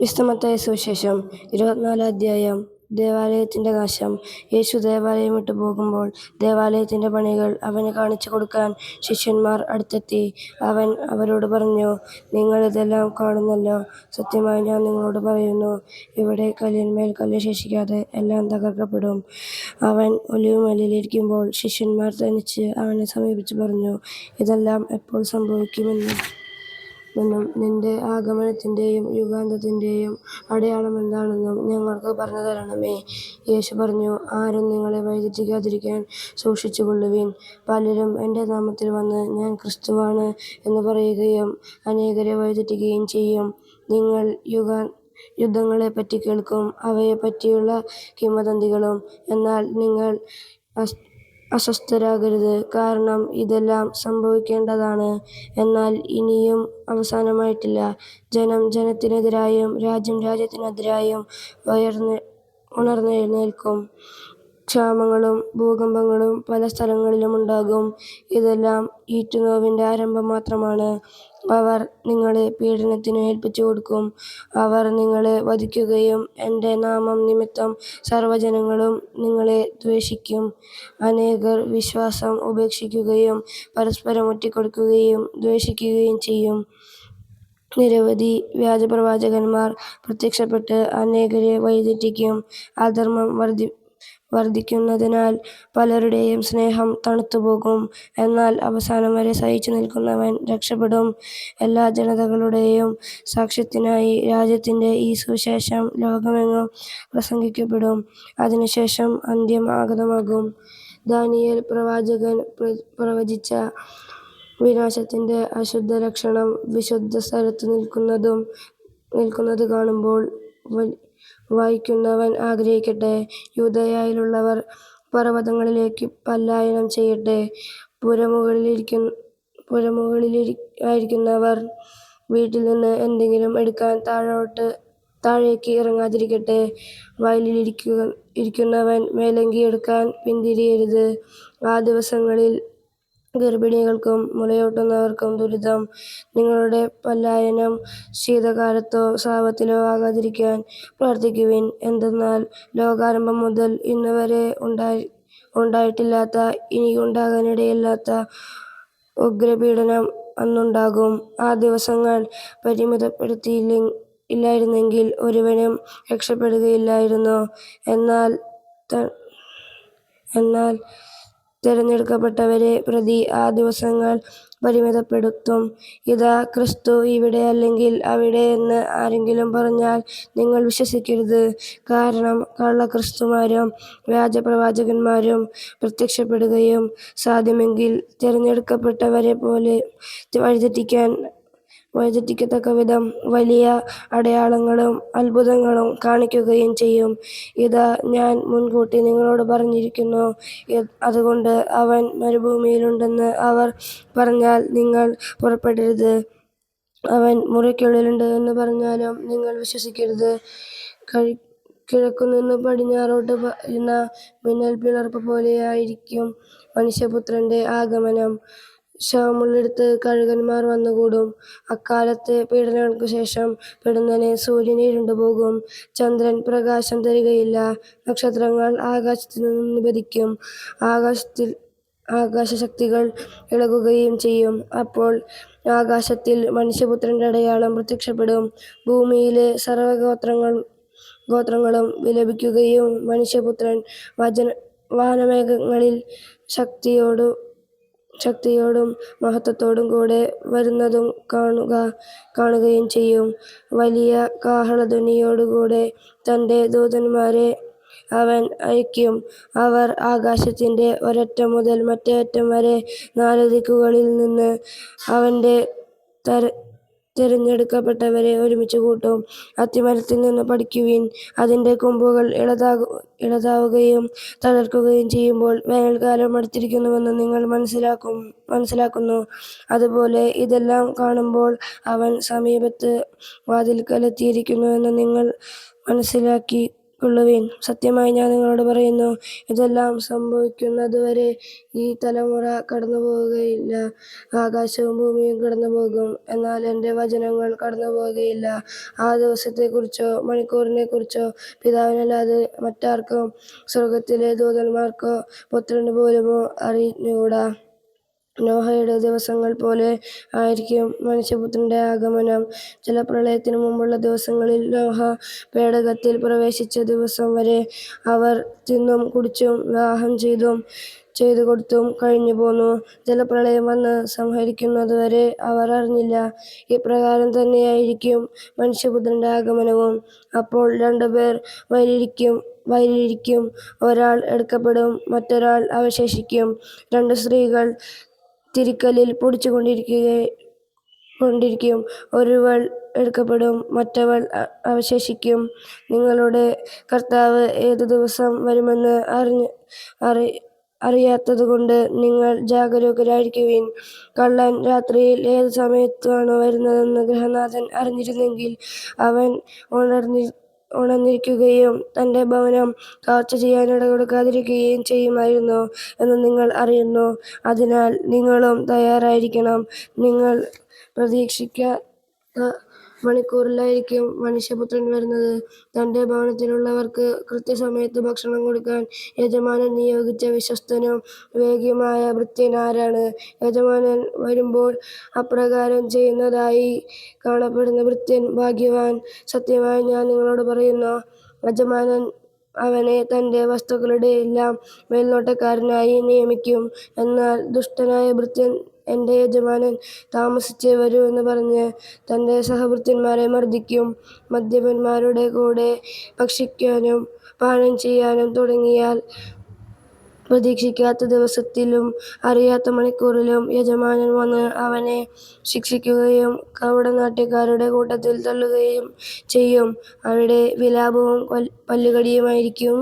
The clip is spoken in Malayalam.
വിശുദ്ധമത്തായ സുവിശേഷം ഇരുപത്തിനാലാം അധ്യായം ദേവാലയത്തിന്റെ നാശം യേശു ദേവാലയം വിട്ടു പോകുമ്പോൾ ദേവാലയത്തിന്റെ പണികൾ അവന് കാണിച്ചു കൊടുക്കാൻ ശിഷ്യന്മാർ അടുത്തെത്തി. അവൻ അവരോട് പറഞ്ഞു, നിങ്ങൾ ഇതെല്ലാം കാണുന്നല്ലോ. സത്യമായി ഞാൻ നിങ്ങളോട് പറയുന്നു, ഇവിടെ കല്ലിന്മേൽ കല്ല് ശേഷിക്കാതെ എല്ലാം തകർക്കപ്പെടും. അവൻ ഒലിവുമലയിൽ ഇരിക്കുമ്പോൾ ശിഷ്യന്മാർ തനിച്ച് അവനെ സമീപിച്ചു പറഞ്ഞു, ഇതെല്ലാം എപ്പോൾ സംഭവിക്കുമെന്നും നിന്റെ ആഗമനത്തിന്റെയും യുഗാന്തത്തിന്റെയും അടയാളമെന്താണെന്നും ഞങ്ങൾക്ക് പറഞ്ഞുതരണമേ. യേശു പറഞ്ഞു, ആരും നിങ്ങളെ വഴിതെറ്റിക്കാതിരിക്കാൻ സൂക്ഷിച്ചുകൊള്ളുവിൻ. പലരും എന്റെ നാമത്തിൽ വന്ന്, ഞാൻ ക്രിസ്തുവാണ് എന്ന് പറയുകയും അനേകരെ വഴിതെറ്റിക്കുകയും ചെയ്യും. നിങ്ങൾ യുദ്ധങ്ങളെപ്പറ്റി കേൾക്കും. അവയെ പറ്റിയുള്ള കിംവദന്തികളും. എന്നാൽ നിങ്ങൾ അസ്വസ്ഥരാകരുത്. കാരണം ഇതെല്ലാം സംഭവിക്കേണ്ടതാണ്, എന്നാൽ ഇനിയും അവസാനമായിട്ടില്ല. ജനം ജനത്തിനെതിരായും രാജ്യം രാജ്യത്തിനെതിരായും ഉണർന്നെഴുന്നേൽക്കും. ക്ഷാമങ്ങളും ഭൂകമ്പങ്ങളും പല സ്ഥലങ്ങളിലും ഉണ്ടാകും ഇതെല്ലാം ഈറ്റുനോവിന്റെ ആരംഭം മാത്രമാണ്. അവർ നിങ്ങളെ പീഡനത്തിന് ഏൽപ്പിച്ചു കൊടുക്കും അവർ നിങ്ങളെ വധിക്കുകയും എന്റെ നാമം നിമിത്തം സർവജനങ്ങളും നിങ്ങളെ ദ്വേഷിക്കും. അനേകർ വിശ്വാസം ഉപേക്ഷിക്കുകയും പരസ്പരം ഒറ്റിക്കൊടുക്കുകയും ദ്വേഷിക്കുകയും ചെയ്യും. നിരവധി വ്യാജപ്രവാചകന്മാർ പ്രത്യക്ഷപ്പെട്ട് അനേകരെ വഴിതെറ്റിക്കും. അധർമ്മം വർദ്ധിക്കുന്നതിനാൽ പലരുടെയും സ്നേഹം തണുത്തുപോകും. എന്നാൽ അവസാനം വരെ സഹിച്ചു നിൽക്കുന്നവൻ രക്ഷപ്പെടും. എല്ലാ ജനതകളുടെയും സാക്ഷ്യത്തിനായി രാജ്യത്തിന്റെ ഈ സുവിശേഷം ലോകമെങ്ങും പ്രസംഗിക്കപ്പെടും. അതിനുശേഷം അന്ത്യം ആഗതമാകും. ദാനിയേൽ പ്രവാചകൻ പ്രവചിച്ച വിനാശത്തിന്റെ സ്ഥലത്ത് നിൽക്കുന്നതും നിൽക്കുന്നത് കാണുമ്പോൾ വായിക്കുന്നവൻ ആഗ്രഹിക്കട്ടെ. യൂദയായിലുള്ളവർ പർവതങ്ങളിലേക്ക് പലായനം ചെയ്യട്ടെ. പുരമുകളിലായിരിക്കുന്നവർ വീട്ടിൽനിന്ന് എന്തെങ്കിലും എടുക്കാൻ താഴോട്ട് താഴേക്ക് ഇറങ്ങാതിരിക്കട്ടെ. വയലിലിരിക്കുക ഇരിക്കുന്നവൻ മേലങ്കി എടുക്കാൻ പിന്തിരിയരുത്. ആ ദിവസങ്ങളിൽ ഗർഭിണികൾക്കും മുലയൂട്ടുന്നവർക്കും ദുരിതം. നിങ്ങളുടെ പലായനം ശീതകാലത്തോ സാപത്തിലോ ആകാതിരിക്കാൻ പ്രാർത്ഥിക്കുവിൻ. എന്തെന്നാൽ ലോകാരംഭം മുതൽ ഇന്നുവരെ ഉണ്ടായിട്ടില്ലാത്ത, ഇനിയുണ്ടാകാനിടയില്ലാത്ത ഉഗ്രപീഡനം അന്നുണ്ടാകും. ആ ദിവസങ്ങൾ പരിമിതപ്പെടുത്തിയില്ലായിരുന്നെങ്കിൽ ഒരുവനും രക്ഷപ്പെടുകയില്ലായിരുന്നു. എന്നാൽ തിരഞ്ഞെടുക്കപ്പെട്ടവരെ പ്രതി ആ ദിവസങ്ങൾ പരിമിതപ്പെടുത്തും. ഇതാ, ക്രിസ്തു ഇവിടെ അല്ലെങ്കിൽ അവിടെ എന്ന് ആരെങ്കിലും പറഞ്ഞാൽ നിങ്ങൾ വിശ്വസിക്കരുത്. കാരണം കള്ളക്രിസ്തുമാരും വ്യാജപ്രവാചകന്മാരും പ്രത്യക്ഷപ്പെടുകയും സാധ്യമെങ്കിൽ തിരഞ്ഞെടുക്കപ്പെട്ടവരെ വഴിതെറ്റിക്കത്തക്കവിധം വലിയ അടയാളങ്ങളും അത്ഭുതങ്ങളും കാണിക്കുകയും ചെയ്യും. ഇതാ, ഞാൻ മുൻകൂട്ടി നിങ്ങളോട് പറഞ്ഞിരിക്കുന്നു. അതുകൊണ്ട് അവൻ മരുഭൂമിയിലുണ്ടെന്ന് അവർ പറഞ്ഞാൽ നിങ്ങൾ പുറപ്പെടരുത്. അവൻ മുറിക്കുള്ളിലുണ്ട് എന്ന് പറഞ്ഞാലും നിങ്ങൾ വിശ്വസിക്കരുത്. കഴി കിഴക്കു നിന്ന് പടിഞ്ഞാറോട്ട് പരന്ന മിന്നൽ പിളർപ്പ് പോലെയായിരിക്കും മനുഷ്യപുത്രന്റെ ആഗമനം. ശവമുള്ളിടത്ത് കഴുകന്മാർ വന്നുകൂടും. അക്കാലത്തെ പീഡനങ്ങൾക്കുശേഷം പെടുന്നനെ സൂര്യൻ ഇരുണ്ടുപോകും. ചന്ദ്രൻ പ്രകാശം തരികയില്ല. നക്ഷത്രങ്ങൾ ആകാശത്തിൽ ആകാശത്തുനിന്ന് നിപതിക്കും. ആകാശശക്തികൾ ഇളകുകയും ചെയ്യും. അപ്പോൾ ആകാശത്തിൽ മനുഷ്യപുത്രന്റെ അടയാളം പ്രത്യക്ഷപ്പെടും. ഭൂമിയിലെ സർവഗോത്രങ്ങൾ ഗോത്രങ്ങളും വിലപിക്കുകയും മനുഷ്യപുത്രൻ വചന വാനമേഘങ്ങളിൽ ശക്തിയോടും മഹത്വത്തോടും കൂടെ വരുന്നതും കാണുക കാണുകയും ചെയ്യും. വലിയ കാഹളധ്വനിയോടുകൂടെ തന്റെ ദൂതന്മാരെ അവൻ അയക്കും അവർ ആകാശത്തിന്റെ ഒരറ്റം മുതൽ മറ്റേ അറ്റം വരെ നാല് ദിക്കുകളിൽനിന്ന് അവന്റെ തിരഞ്ഞെടുക്കപ്പെട്ടവരെ ഒരുമിച്ച് കൂട്ടും അത്തിമരത്തിൽ നിന്ന് പഠിക്കുവിൻ. അതിന്റെ കൊമ്പുകൾ ഇളതാകു ഇളതാവുകയും തളർക്കുകയും ചെയ്യുമ്പോൾ വേനൽക്കാലം അടുത്തിരിക്കുന്നുവെന്ന് നിങ്ങൾ മനസ്സിലാക്കും മനസ്സിലാക്കുന്നു. അതുപോലെ ഇതെല്ലാം കാണുമ്പോൾ അവൻ സമീപത്ത് വാതിൽക്കലെത്തിയിരിക്കുന്നു എന്ന് നിങ്ങൾ മനസ്സിലാക്കിക്കൊള്ളുവിൻ. കൊള്ളുവിൻ സത്യമായി ഞാൻ നിങ്ങളോട് പറയുന്നു ഇതെല്ലാം സംഭവിക്കുന്നതുവരെ ഈ തലമുറ കടന്നു പോവുകയില്ല ആകാശവും ഭൂമിയും കടന്നു പോകും എന്നാൽ എന്റെ വചനങ്ങൾ കടന്നു പോവുകയില്ല ആ ദിവസത്തെക്കുറിച്ചോ മണിക്കൂറിനെക്കുറിച്ചോ പിതാവിനല്ലാതെ മറ്റാർക്കും സ്വർഗത്തിലെ ദൂതന്മാർക്കോ പുത്രന് പോലുമോ അറിഞ്ഞുകൂടാ? നോഹയുടെ ദിവസങ്ങൾ പോലെ ആയിരിക്കും മനുഷ്യപുത്രന്റെ ആഗമനം. ജലപ്രളയത്തിനു മുമ്പുള്ള ദിവസങ്ങളിൽ നോഹ പേടകത്തിൽ പ്രവേശിച്ച ദിവസം വരെ അവർ തിന്നും കുടിച്ചും വിവാഹം ചെയ്തും ചെയ്തു കൊടുത്തും കഴിഞ്ഞു പോന്നു. ജലപ്രളയം വന്ന് സംഹരിക്കുന്നതുവരെ അവർ അറിഞ്ഞില്ല. ഇപ്രകാരം തന്നെയായിരിക്കും മനുഷ്യപുത്രന്റെ ആഗമനവും. അപ്പോൾ രണ്ടുപേർ വയലിരിക്കും വയലിലിരിക്കും ഒരാൾ എടുക്കപ്പെടും മറ്റൊരാൾ അവശേഷിക്കും. രണ്ട് സ്ത്രീകൾ തിരിക്കല്ലിൽ പൊടിച്ചുകൊണ്ടിരിക്കുക കൊണ്ടിരിക്കും. ഒരുവൾ എടുക്കപ്പെടും മറ്റവൾ അവശേഷിക്കും. നിങ്ങളുടെ കർത്താവ് ഏതു ദിവസം വരുമെന്ന് അറിഞ്ഞ് അറി അറിയാത്തതുകൊണ്ട് നിങ്ങൾ ജാഗരൂകരായിരിക്കുവിൻ. കള്ളൻ രാത്രിയിൽ ഏത് സമയത്താണ് വരുന്നതെന്ന് ഗൃഹനാഥൻ അറിഞ്ഞിരുന്നെങ്കിൽ അവൻ ഉണർന്നി ഉണർന്നിരിക്കുകയും തന്റെ ഭവനം കാഴ്ച ചെയ്യാൻ ഇടകൊടുക്കാതിരിക്കുകയും ചെയ്യുമായിരുന്നു എന്ന് നിങ്ങൾ അറിയുന്നു. അതിനാൽ നിങ്ങളും തയ്യാറായിരിക്കണം. നിങ്ങൾ പ്രതീക്ഷിക്കാത്ത മണിക്കൂറിലായിരിക്കും മനുഷ്യപുത്രൻ വരുന്നത്. തന്റെ ഭവനത്തിലുള്ളവർക്ക് കൃത്യസമയത്ത് ഭക്ഷണം കൊടുക്കാൻ യജമാനൻ നിയോഗിച്ച വിശ്വസ്തനും വേഗ്യമായ ഭൃത്യൻ യജമാനൻ വരുമ്പോൾ അപ്രകാരം ചെയ്യുന്നതായി കാണപ്പെടുന്ന ഭൃത്യൻ ഭാഗ്യവാൻ സത്യമായി ഞാൻ നിങ്ങളോട് പറയുന്നു. യജമാനൻ അവനെ തന്റെ വസ്തുക്കളുടെ എല്ലാം മേൽനോട്ടക്കാരനായി നിയമിക്കും. എന്നാൽ ദുഷ്ടനായ ഭൃത്യൻ എന്റെ യജമാനൻ താമസിച്ചേ വരൂ എന്ന് പറഞ്ഞ് തന്റെ സഹവൃത്തിന്മാരെ മർദ്ദിക്കും. മദ്യപന്മാരുടെ കൂടെ ഭക്ഷിക്കാനും പാനം ചെയ്യാനും തുടങ്ങിയാൽ പ്രതീക്ഷിക്കാത്ത ദിവസത്തിലും അറിയാത്ത മണിക്കൂറിലും യജമാനൻ വന്ന് അവനെ ശിക്ഷിക്കുകയും കവട നാട്ടുകാരുടെ കൂട്ടത്തിൽ തള്ളുകയും ചെയ്യും. അവിടെ വിലാപവും പല്ലുകടിയുമായിരിക്കും.